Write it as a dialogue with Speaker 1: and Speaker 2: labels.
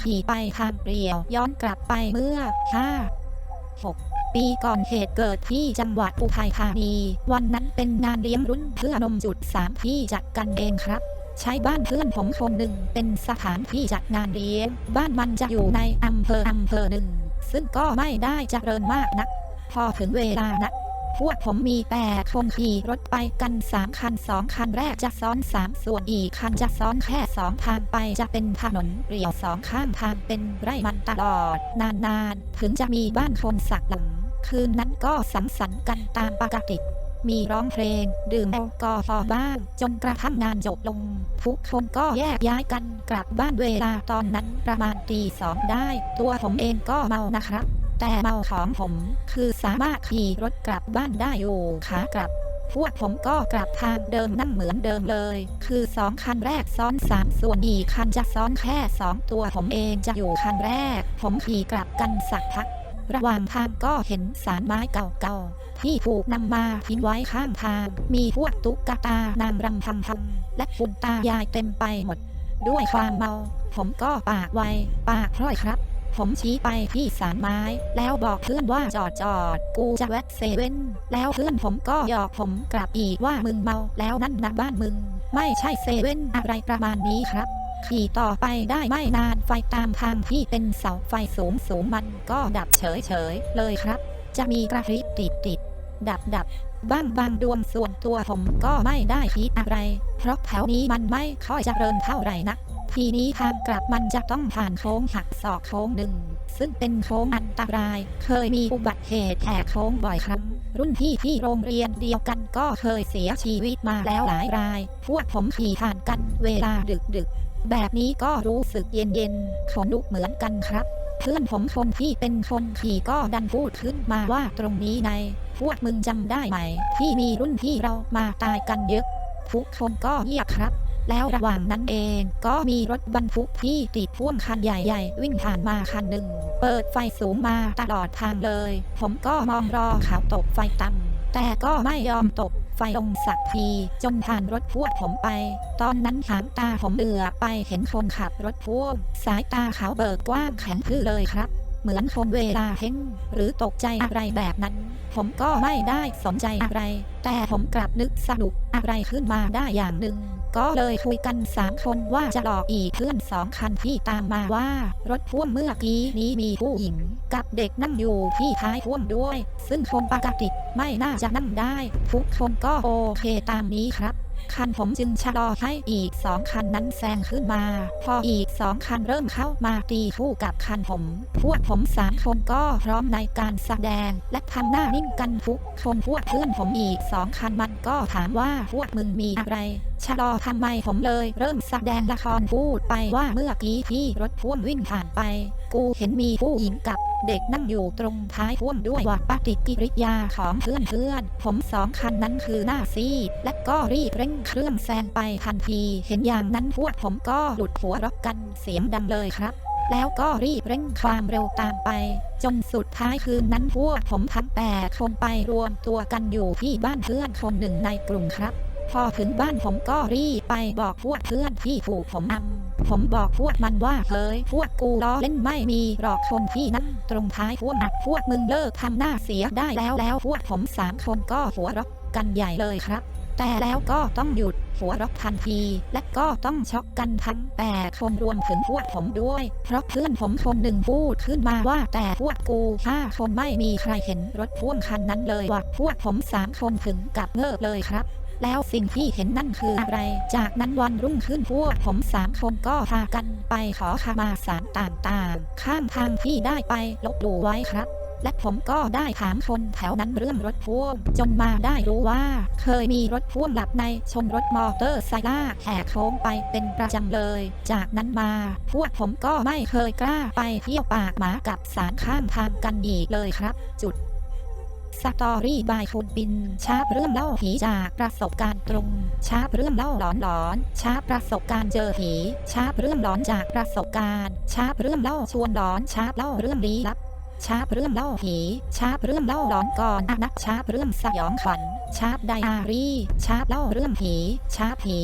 Speaker 1: ขี่ไปทางเปลี่ยวย้อนกลับไปเมื่อห้าหกปีก่อนเหตุเกิดที่จังหวัดอุทัยธานี วันนั้นเป็นงานเลี้ยงรุ่นเพื่อนมจุดสามที่จัดกันเองครับ ใช้บ้านเพื่อนผมคนหนึ่งเป็นสถานที่จัดงานเลี้ยง บ้านมันจะอยู่ในอำเภออำเภอหนึ่ง ซึ่งก็ไม่ได้เจริญมากนัก พอถึงเวลานะ พวกผมมีแปดคนขี่รถไปกันสามคันสองคันแรกจะซ้อนสามส่วนอีกคันจะซ้อนแค่สองทางไปจะเป็นถนนเปลี่ยวสองข้างทางเป็นไร่มันตลอด นานๆ ถึงจะมีบ้านคนสักหลัง คืนนั้นก็สังสรรค์กันตามปกติมีร้องเพลง ดื่มแอลกอฮอล์บ้าง จนกระทั่งงานจบลง ทุกคนก็แยกย้ายกันกลับบ้านเวลาตอนนั้นประมาณตีสองได้ ตัวผมเองก็เมานะครับ แต่เมาของผม คือสามารถขี่รถกลับบ้านได้อยู่ขากลับ พวกผมก็กลับทางเดิมนั่งเหมือนเดิมเลย คือสองคันแรกซ้อนสามส่วนอีกคันจะซ้อนแค่สองตัวผมเองจะอยู่คันแรก ผมขี่กลับกันสักพัก ระหว่างทางก็เห็นสารไม้เก่าๆที่ถูกนำมาทิ้งไว้ข้างทาง มีพวกตุ๊กตานางรำทำทำและฝุ่นตายายเต็มไปหมด ด้วยความเมา ผมก็ปากไวปากพร่อยครับ ผมชี้ไปที่สารไม้ แล้วบอกเพื่อนว่าจอดจอด กูจะแวะเซเว่น แล้วเพื่อนผมก็หยอกผมกลับอีกว่ามึงเมาแล้วนั่นนะบ้านมึง ไม่ใช่เซเว่นอะไรประมาณนี้ครับขี่ต่อไปได้ไม่นานไฟตามทางที่เป็นเสาไฟสูงสูงมันก็ดับเฉยเฉยเลยครับ จะมีกระพริบติดติดดับดับบ้างบางดวงส่วนตัวผมก็ไม่ได้คิดอะไร เพราะแถวนี้มันไม่ค่อยเจริญเท่าไหร่นัก ทีนี้ทางกลับมันจะต้องผ่านโค้งหักศอกโค้งหนึ่ง ซึ่งเป็นโค้งอันตราย เคยมีอุบัติเหตุแหกโค้งบ่อยครั้ง รุ่นพี่ที่โรงเรียนเดียวกันก็เคยเสียชีวิตมาแล้วหลายราย พวกผมขี่ผ่านกันเวลาดึกดึก แบบนี้ก็รู้สึกเย็นเย็นขนลุกเหมือนกันครับเพื่อนผมคนที่เป็นคนขี่ก็ดันพูดขึ้นมาว่าตรงนี้ในพวกมึงจำได้ไหม ที่มีรุ่นพี่เรามาตายกันเยอะทุกคนก็เงียบครับ แล้วระหว่างนั้นเอง ก็มีรถบรรทุกที่ติดพ่วงคันใหญ่ ๆ วิ่งผ่านมาคันหนึ่ง เปิดไฟสูงมาตลอดทางเลย ผมก็มองรอเขาตกไฟต่ำแต่ก็ไม่ยอมตกไฟลงสักทีจนผ่านรถพ่วงผมไป ตอนนั้นหางตาผมเอือไปเห็นคนขับรถพ่วงสายตาเขาเบิกกว้างแข็งคือเลยครับเหมือนคนเวลาเพ่งหรือตกใจอะไรแบบนั้น ผมก็ไม่ได้สนใจอะไร แต่ผมกลับนึกสนุกอะไรขึ้นมาได้อย่างหนึ่ง ก็เลยคุยกันสามคนว่าจะหลอกอีกเพื่อนสองคันที่ตามมาว่า รถพ่วงเมื่อกี้นี้มีผู้หญิง กับเด็กนั่งอยู่ที่ท้ายพ่วงด้วย ซึ่งคนปกติไม่น่าจะนั่งได้ ทุกคนก็โอเคตามนี้ครับ คันผมจึงชะลอให้อีกสองคันนั้นแซงขึ้นมา พออีกสองคันเริ่มเข้ามาตีคู่กับคันผม พวกผมสามคนก็พร้อมในการแสดง และทำหน้านิ่งกันทุกคนพวกเพื่อนผมอีกสองคันมันก็ถามว่าพวกมึงมีอะไรชะลอทำไมผมเลยเริ่มแสดงละครพูดไปว่าเมื่อกี้ที่รถพ่วงวิ่งผ่านไป กูเห็นมีผู้หญิงกับ เด็กนั่งอยู่ตรงท้ายพ่วงด้วยว่าปฏิกิริยาของเพื่อนเพื่อนผมสองคันนั้นคือหน้าซีดและก็รีบเร่งเครื่องแซงไปทันที เห็นอย่างนั้นพวกผมก็หลุดหัวรักกันเสียงดังเลยครับแล้วก็รีบเร่งความเร็วตามไป จนสุดท้ายคืนนั้นพวกผมทั้งแปดคนไปรวมตัวกันอยู่ที่บ้านเพื่อนคนหนึ่งในกลุ่มครับ พอถึงบ้านผมก็รีบไปบอกพวกเพื่อนที่ถูกผมอำ ผมบอกพวกมันว่าเฮ้ยพวกกูล้อเล่นไม่มีหรอกคนที่นั่งตรงท้ายพวกอัดพวกมึงเลิกทำหน้าเสียได้แล้วแล้วพวกผมสามคนก็หัวเรักกันใหญ่เลยครับ แต่แล้วก็ต้องหยุดหัวเรักทันที และก็ต้องช็อกกันทั้งแปดคนรวมถึงพวกผมด้วย เพราะเพื่อนผมคนหนึ่งพูดขึ้นมาว่าแต่พวกกูห้าคนไม่มีใครเห็นรถพ่วงคันนั้นเลยว่าพวกผมสามคนถึงกับเงิบเลยครับ แล้วสิ่งที่เห็นนั่นคืออะไร จากนั้นวันรุ่งขึ้นพวกผมสามคนก็พากันไปขอขมาสารต่างๆ ข้างทางที่ได้ไปลบหลู่ไว้ครับและผมก็ได้ถามคนแถวนั้นเรื่องรถพ่วงจนมาได้รู้ว่า เคยมีรถพ่วงหลับในชนรถมอเตอร์ไซค์ลากแหกโค้งไปเป็นประจำเลย จากนั้นมา พวกผมก็ไม่เคยกล้าไปเที่ยวปากหมากับสารข้างทางกันอีกเลยครับ จุด สตอรี่บายคุณบิน ชาบเรื่องเล่าผีจากประสบการณ์ตรง ชาบเรื่องเล่าหลอนหลอน ชาบประสบการณ์เจอผี ชาบเรื่องหลอนจากประสบการณ์ ชาบเรื่องเล่าชวนหลอน ชาบเล่าเรื่องลี้ลับ ชาบเรื่องเล่าผี ชาบเรื่องเล่าหลอนก่อนอนักชาบเรื่องสยองขวัญ ชาบไดอารี่ ชาบเล่าเรื่องผี ชาบผี